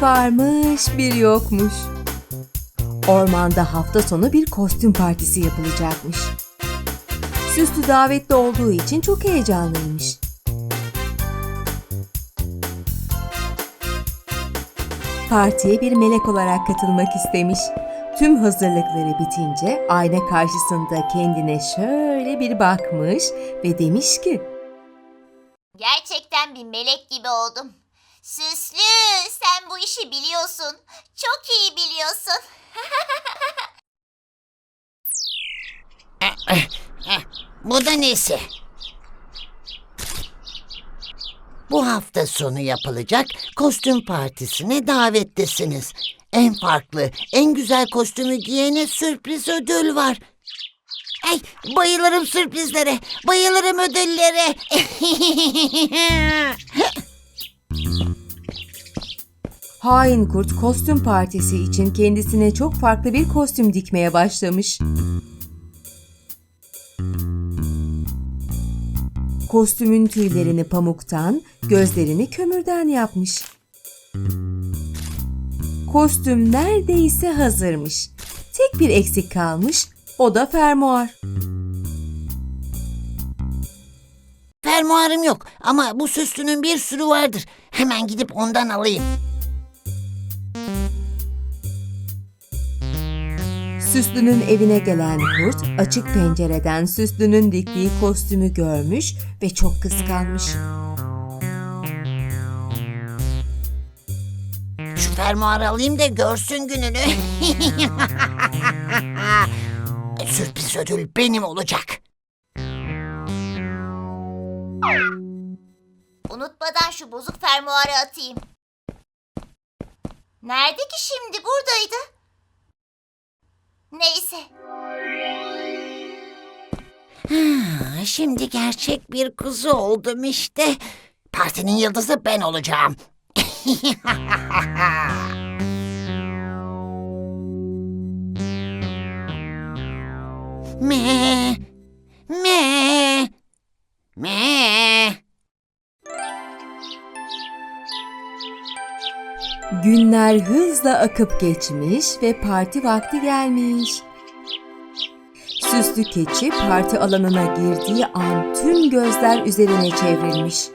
Bir varmış, bir yokmuş. Ormanda hafta sonu bir kostüm partisi yapılacakmış. Süslü davetli olduğu için çok heyecanlıymış. Partiye bir melek olarak katılmak istemiş. Tüm hazırlıkları bitince ayna karşısında kendine şöyle bir bakmış ve demiş ki Gerçekten bir melek gibi oldum. Süslü, sen bu işi biliyorsun. Çok iyi biliyorsun. Bu da nesi? Bu hafta sonu yapılacak kostüm partisine davetlisiniz. En farklı, en güzel kostümü giyene sürpriz ödül var. Ay, bayılırım sürprizlere, bayılırım ödüllere. Hain kurt kostüm partisi için kendisine çok farklı bir kostüm dikmeye başlamış. Kostümün tüylerini pamuktan, gözlerini kömürden yapmış. Kostüm neredeyse hazırmış. Tek bir eksik kalmış, o da fermuar. Fermuarım yok ama bu süslünün bir sürü vardır. Hemen gidip ondan alayım. Süslü'nün evine gelen kurt açık pencereden Süslü'nün diktiği kostümü görmüş ve çok kıskanmış. Şu fermuarı alayım da görsün gününü. Sürpriz ödül benim olacak. Unutmadan şu bozuk fermuarı atayım. Nerede ki şimdi? Buradaydı. Neyse. Ha, Şimdi gerçek bir kuzu oldum işte. Partinin yıldızı ben olacağım. me, Günler hızla akıp geçmiş ve parti vakti gelmiş. Süslü keçi parti alanına girdiği an tüm gözler üzerine çevrilmiş.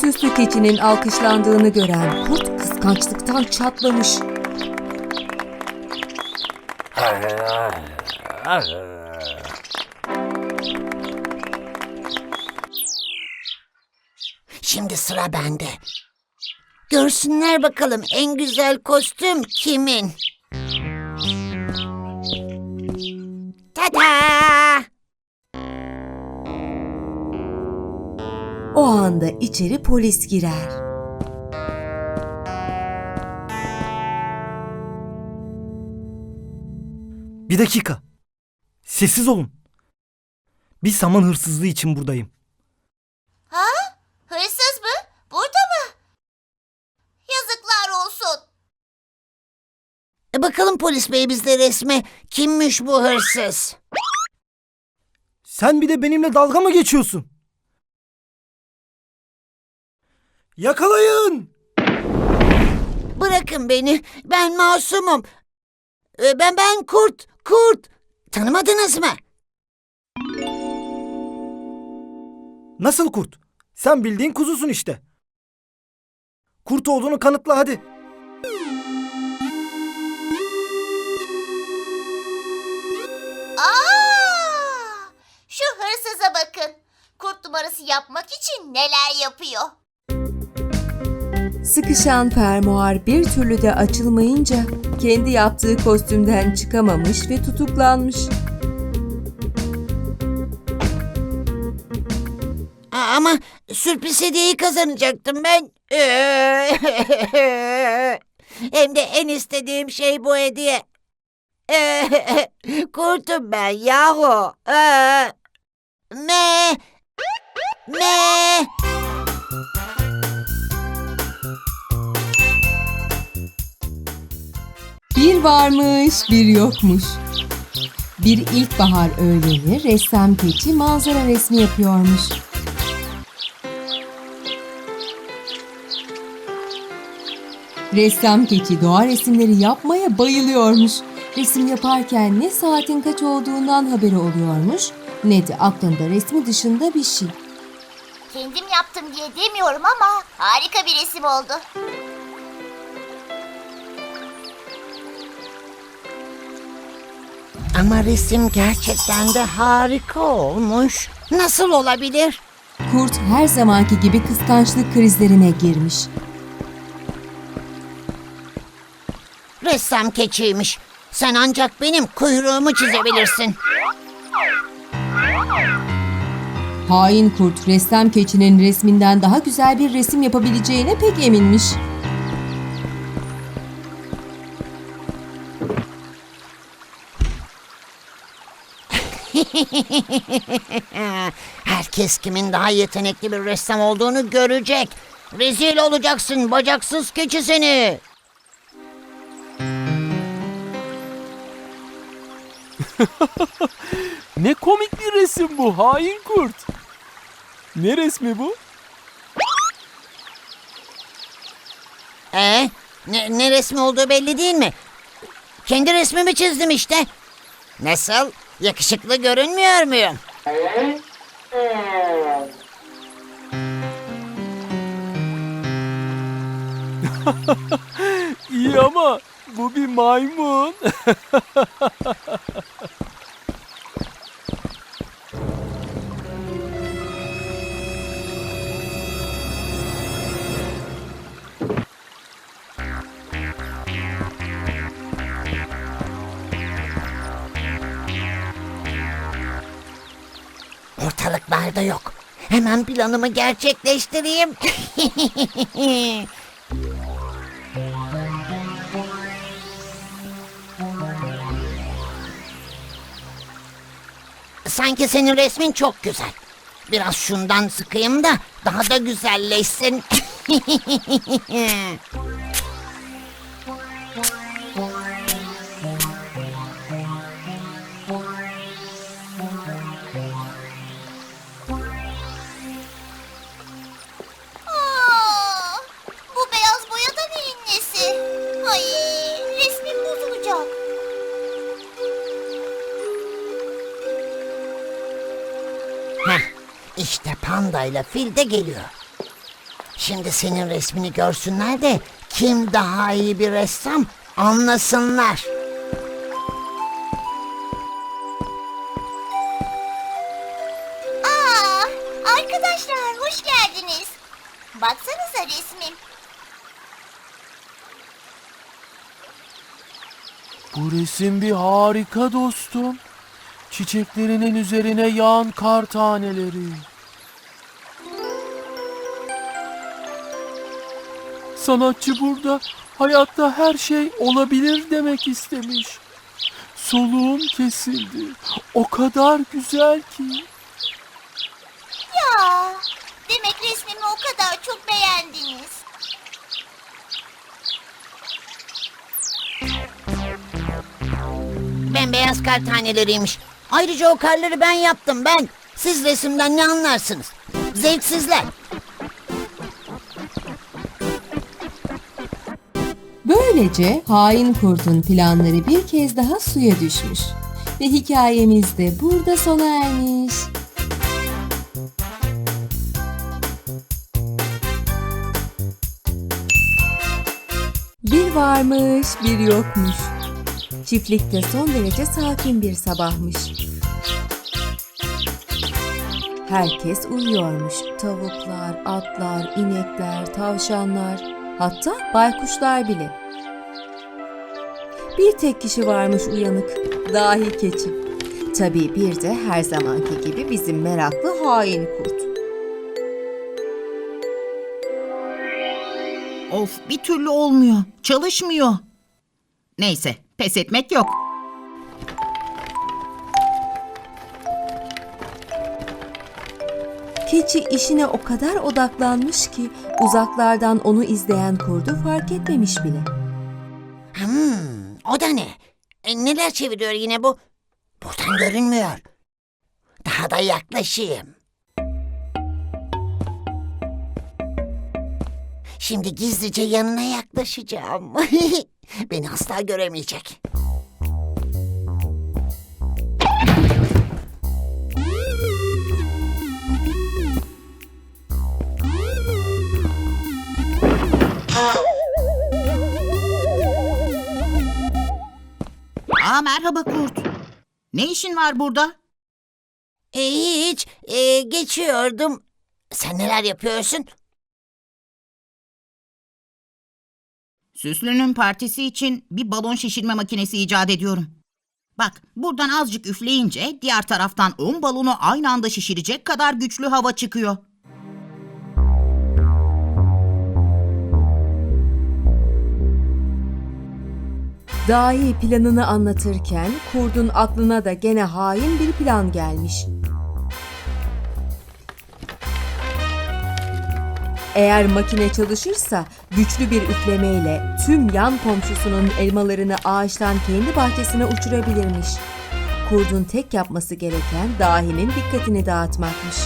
Süslü keçinin alkışlandığını gören kurt kıskançlıktan çatlamış. sıra bende. Görsünler bakalım en güzel kostüm kimin? Tada! O anda içeri polis girer. Bir dakika. Sessiz olun. Bir saman hırsızlığı için buradayım. Ha? Hırsız mı? Burada mı? Yazıklar olsun. E bakalım polis bey bizde resme. Kimmiş bu hırsız? Sen bir de benimle dalga mı geçiyorsun? Yakalayın! Bırakın beni. Ben masumum. E, Ben ben kurt, kurt. Tanımadınız mı? Nasıl kurt? Sen bildiğin kuzusun işte. Kurt olduğunu kanıtla hadi. Numarası yapmak için neler yapıyor. Sıkışan fermuar bir türlü de açılmayınca kendi yaptığı kostümden çıkamamış ve tutuklanmış. Aa, Ama sürpriz hediyeyi kazanacaktım ben. Hem de en istediğim şey bu hediye. Kurtum ben yahu. Me. Me. Bir varmış, bir yokmuş. Bir ilkbahar öğleni ressam keçi manzara resmi yapıyormuş. Ressam keçi doğa resimleri yapmaya bayılıyormuş. Resim yaparken ne saatin kaç olduğundan haberi oluyormuş ne de aklında resmi dışında bir şey. Kendim yaptım diye demiyorum ama harika bir resim oldu. Ama resim gerçekten de harika olmuş. Nasıl olabilir? Kurt her zamanki gibi kıskançlık krizlerine girmiş. Ressam keçiymiş. Sen ancak benim kuyruğumu çizebilirsin. Hain kurt ressam keçinin resminden daha güzel bir resim yapabileceğine pek eminmiş. Herkes kimin daha yetenekli bir ressam olduğunu görecek. Rezil olacaksın bacaksız keçi seni. Ne komik bir resim bu hain kurt. Ne resmi bu? Ee, ne, ne resmi olduğu belli değil mi? Kendi resmimi çizdim işte. Nasıl? Yakışıklı görünmüyor muyum? İyi ama bu bir maymun. Ortalıklarda yok. Hemen planımı gerçekleştireyim. Sanki senin resmin çok güzel. Biraz şundan sıkayım da daha da güzelleşsin. işte panda ile fil de geliyor. Şimdi senin resmini görsünler de kim daha iyi bir ressam anlasınlar. Aa, arkadaşlar hoş geldiniz. Baksanıza resmim. Bu resim bir harika dostum. Çiçeklerinin üzerine yağan kar taneleri. Sanatçı burada hayatta her şey olabilir demek istemiş. Soluğum kesildi. O kadar güzel ki. Ya, demek resmimi o kadar çok beğendiniz. Bembeyaz kar taneleriymiş. Ayrıca o karları ben yaptım ben. Siz resimden ne anlarsınız? Zevksizler. Böylece hain kurtun planları bir kez daha suya düşmüş. Ve hikayemiz de burada sona ermiş. Bir varmış, bir yokmuş. Çiftlikte son derece sakin bir sabahmış. Herkes uyuyormuş. Tavuklar, atlar, inekler, tavşanlar, hatta baykuşlar bile. Bir tek kişi varmış uyanık, dahi keçi. Tabii bir de her zamanki gibi bizim meraklı hain kurt. Of bir türlü olmuyor. Çalışmıyor. Neyse pes etmek yok. Keçi işine o kadar odaklanmış ki uzaklardan onu izleyen kurdu fark etmemiş bile. Hmm, o da ne? E, neler çeviriyor yine bu? Buradan görünmüyor. Daha da yaklaşayım. Şimdi gizlice yanına yaklaşacağım. Beni asla göremeyecek. Aa merhaba kurt. Ne işin var burada? E, hiç e, geçiyordum. Sen neler yapıyorsun? Süslünün partisi için bir balon şişirme makinesi icat ediyorum. Bak, buradan azıcık üfleyince diğer taraftan 10 balonu aynı anda şişirecek kadar güçlü hava çıkıyor. Dahi planını anlatırken kurdun aklına da gene hain bir plan gelmiş. Eğer makine çalışırsa güçlü bir üflemeyle tüm yan komşusunun elmalarını ağaçtan kendi bahçesine uçurabilirmiş. Kurdun tek yapması gereken dahinin dikkatini dağıtmakmış.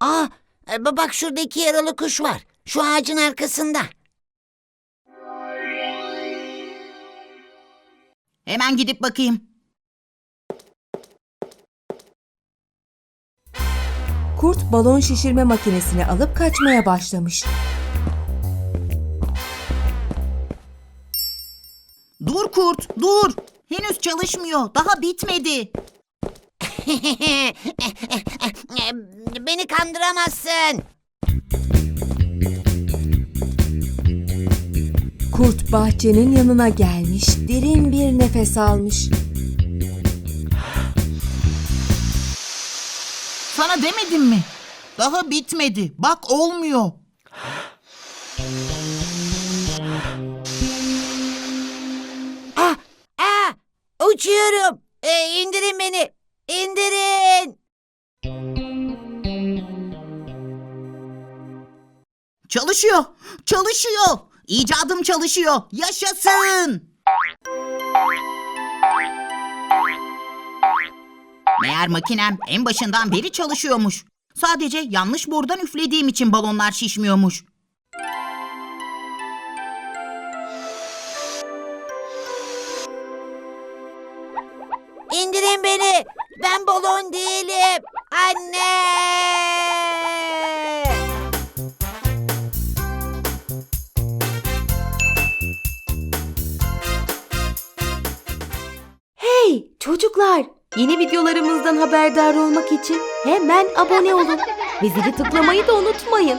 Aa, e, bak şurada iki yaralı kuş var. Şu ağacın arkasında. Hemen gidip bakayım. Kurt balon şişirme makinesini alıp kaçmaya başlamış. Dur kurt, dur. Henüz çalışmıyor. Daha bitmedi. Beni kandıramazsın. Kurt bahçenin yanına gelmiş, derin bir nefes almış. Sana demedim mi? Daha bitmedi. Bak olmuyor. Ah, ah, uçuyorum. E, indirin beni. İndirin. Çalışıyor. Çalışıyor. İcadım çalışıyor. Yaşasın. Meğer makinem en başından beri çalışıyormuş. Sadece yanlış borudan üflediğim için balonlar şişmiyormuş. İndirin beni. Ben balon değilim. Anne. Hey çocuklar! Yeni videolarımızdan haberdar olmak için hemen abone olun ve zili tıklamayı da unutmayın.